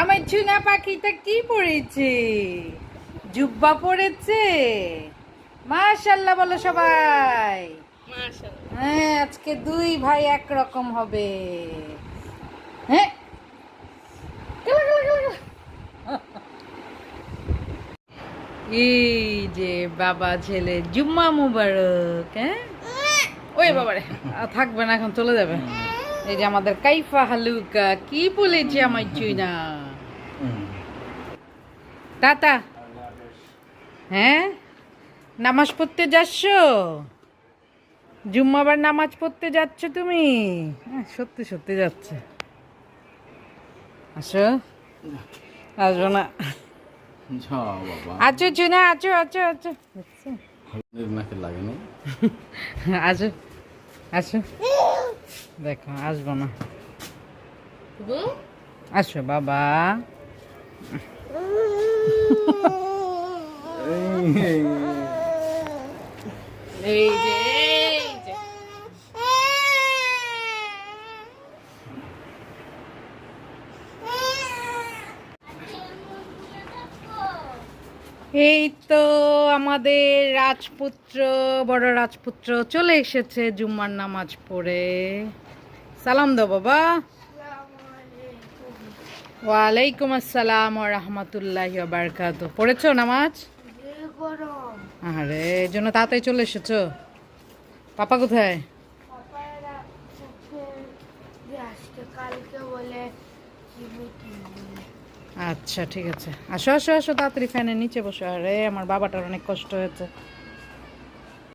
আমার চুনা পাখিটা কি পড়েছে? জুব্বা পড়েছে? মাশাল্লাহ বলো সবাই। হ্যাঁ আজকে দুই ভাই একরকম হবে। হ্যাঁ। এই যে বাবা ছেলে জুম্মা মুবারক হ্যাঁ? ওই বাবারে থাকবে না এখন চলে যাবে। এই যে আমাদের কাইফা হালুকা কি বলেছে আমার চুইনা টাটা হ্যাঁ? নামাজ পড়তে যাচ্ছ? জুম্মাবার নামাজ পড়তে যাচ্ছ তুমি? হ্যাঁ সত্যি সত্যি যাচ্ছে। আসো। আসব না। যা বাবা। আছো চুনা আছো আছো আছো। লাগেনি আসো আসো। দেখো আসব না। আসো বাবা। এই তো আমাদের রাজপুত্র বড় রাজপুত্র চলে এসেছে জুম্মার নামাজ পড়ে। সালাম দাও বাবা। ওয়ালাইকুম আসসালাম রহমতুল্লাহ বারকাত পড়েছো নামাজ? আরে, এই জন্য তাড়াতাড়ি চলে এসেছ। পাপা কোথায়? আচ্ছা ঠিক আছে। আসো আসো আসো, তাড়াতাড়ি ফ্যানের নিচে বসো। আরে, আমার বাবাটার অনেক কষ্ট হয়েছে।